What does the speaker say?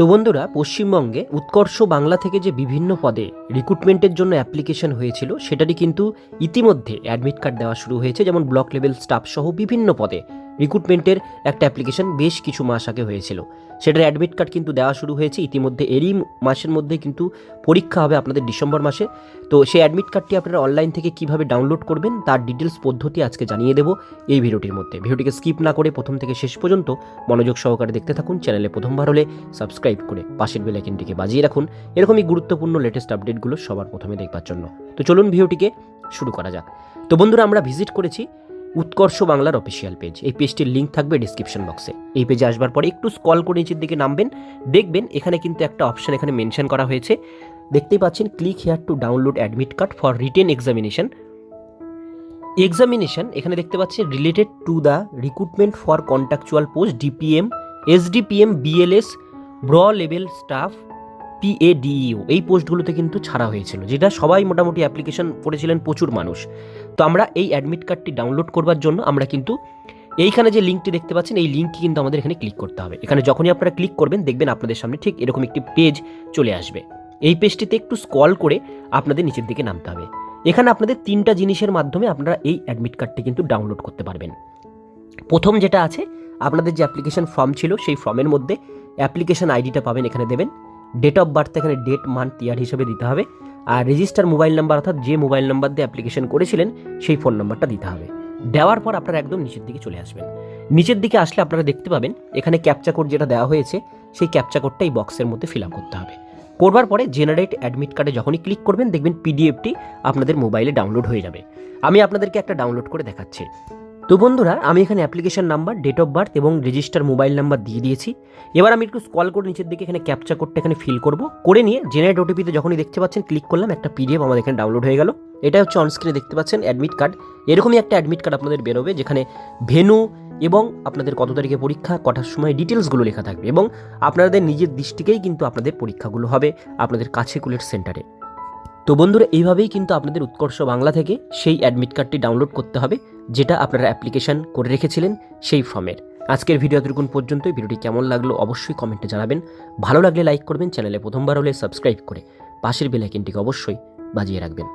তো বন্ধুরা, পশ্চিমবঙ্গে উৎকর্ষ বাংলা থেকে যে বিভিন্ন পদে রিক্রুটমেন্টের জন্য অ্যাপ্লিকেশন হয়েছিল, সেটারই কিন্তু ইতিমধ্যে অ্যাডমিট কার্ড দেওয়া শুরু হয়েছে, যেমন ব্লক লেভেল স্টাফ সহ বিভিন্ন পদে। রিক্রুটমেন্টের একটা অ্যাপ্লিকেশন বেশ কিছু মাস আগে হয়েছিল। সেটার অ্যাডমিট কার্ড কিন্তু দেওয়া শুরু হয়েছে। ইতিমধ্যে এরই মাসের মধ্যে কিন্তু পরীক্ষা হবে আপনাদের ডিসেম্বর মাসে। তো সেই অ্যাডমিট কার্ডটি আপনারা অনলাইন থেকে কীভাবে ডাউনলোড করবেন, তার ডিটেলস পদ্ধতি আজকে জানিয়ে দেবো এই ভিডিওটির মধ্যে। ভিডিওটিকে স্কিপ না করে প্রথম থেকে শেষ পর্যন্ত মনোযোগ সহকারে দেখতে থাকুন। চ্যানেলে প্রথমবার হলে সাবস্ক্রাইব করে পাশের বেল আইকনটিকে বাজিয়ে রাখুন। এরকমই গুরুত্বপূর্ণ লেটেস্ট আপডেটগুলো সবার প্রথমে দেখবার জন্য। তো চলুন ভিডিওটিকে শুরু করা যাক। তো বন্ধুরা, আমরা ভিজিট করেছি উৎকর্ষ বাংলার অফিসিয়াল পেজ এই পেজটির লিঙ্ক থাকবে ডিসক্রিপশন বক্সে এই পেজে আসবার পরে একটু স্কল করে নিচের দিকে নামবেন। দেখবেন এখানে কিন্তু একটা অপশন এখানে মেনশন করা হয়েছে। দেখতেই পাচ্ছেন click here to download admit card for written examination examination এখানে দেখতে পাচ্ছি related to the recruitment for contractual post DPM SDPM BLS ব্র level staff PADEO এই পোস্টগুলোতে কিন্তু ছাড়া হয়েছিল, যেটা সবাই মোটামুটি অ্যাপ্লিকেশন করেছিলেন প্রচুর মানুষ। তো আমরা এই অ্যাডমিট কার্ডটি ডাউনলোড করবার জন্য আমরা কিন্তু এইখানে যে লিঙ্কটি দেখতে পাচ্ছেন, এই লিঙ্কটি কিন্তু আমাদের এখানে ক্লিক করতে হবে। এখানে যখনই আপনারা ক্লিক করবেন, দেখবেন আপনাদের সামনে ঠিক এরকম একটি পেজ চলে আসবে। এই পেজটিতে একটু স্ক্রল করে আপনাদের নিচের দিকে নামতে হবে। এখানে আপনাদের তিনটা জিনিসের মাধ্যমে আপনারা এই অ্যাডমিট কার্ডটি কিন্তু ডাউনলোড করতে পারবেন। প্রথম যেটা আছে, আপনাদের যে অ্যাপ্লিকেশন ফর্ম ছিল, সেই ফর্মের মধ্যে অ্যাপ্লিকেশন আইডিটা পাবেন, এখানে দেবেন। ডেট অফ বার্থ এখানে ডেট মান্থ ইয়ার হিসেবে দিতে হবে। আর রেজিস্টার মোবাইল নাম্বার অর্থাৎ যে মোবাইল নাম্বার দিয়ে অ্যাপ্লিকেশন করেছিলেন, সেই ফোন নাম্বারটা দিতে হবে। দেওয়ার পর আপনারা একদম নিচের দিকে চলে আসবেন। নিচের দিকে আসলে আপনারা দেখতে পাবেন, এখানে ক্যাপচা কোড যেটা দেওয়া হয়েছে, সেই ক্যাপচা কোডটা এই বক্সের মধ্যে ফিল আপ করতে হবে। করবার পরে জেনারেট অ্যাডমিট কার্ডে যখনই ক্লিক করবেন, দেখবেন পিডিএফটি আপনাদের মোবাইলে ডাউনলোড হয়ে যাবে। আমি আপনাদেরকে একটা ডাউনলোড করে দেখাচ্ছি। তো বন্ধুরা, আমি এখানে application number date of birth এবং রেজিস্টার মোবাইল নাম্বার দিয়ে দিয়েছি। এবার আমি একটু স্কল করে নিচের দিকে এখানে ক্যাপচা কোডটা এখানে ফিল করব। করে নিয়ে জেনারেট ওটিপিতে যখনই দেখতে পাচ্ছেন ক্লিক করলাম, একটা পিডিএফ আমাদের এখানে ডাউনলোড হয়ে গেল। এটা হচ্ছে অনস্ক্রিনে দেখতে পাচ্ছেন অ্যাডমিট কার্ড এরকমই একটা অ্যাডমিট কার্ড আপনাদের বেরোবে, যেখানে ভেনু এবং আপনাদের কত তারিখে পরীক্ষা, কটার সময় ডিটেলসগুলো লেখা থাকবে এবং আপনাদের নিজের দৃষ্টিকেই কিন্তু আপনাদের পরীক্ষাগুলো হবে আপনাদের কাছে কুলেট সেন্টারে তো বন্ধুরা, এইভাবেই কিন্তু আপনাদের উৎকর্ষ বাংলা থেকে সেই অ্যাডমিট কার্ডটি ডাউনলোড করতে হবে। যেটা আপনারা অ্যাপ্লিকেশান করে রেখেছিলেন সেই ফর্মের। আজকের ভিডিও এতটুকুন পর্যন্ত ভিডিওটি কেমন লাগল অবশ্যই কমেন্টে জানাবেন। ভালো লাগলে লাইক করবেন চ্যানেলে প্রথমবার হলে সাবস্ক্রাইব করে পাশের বেলাইকিনটিকে অবশ্যই বাজিয়ে রাখবেন।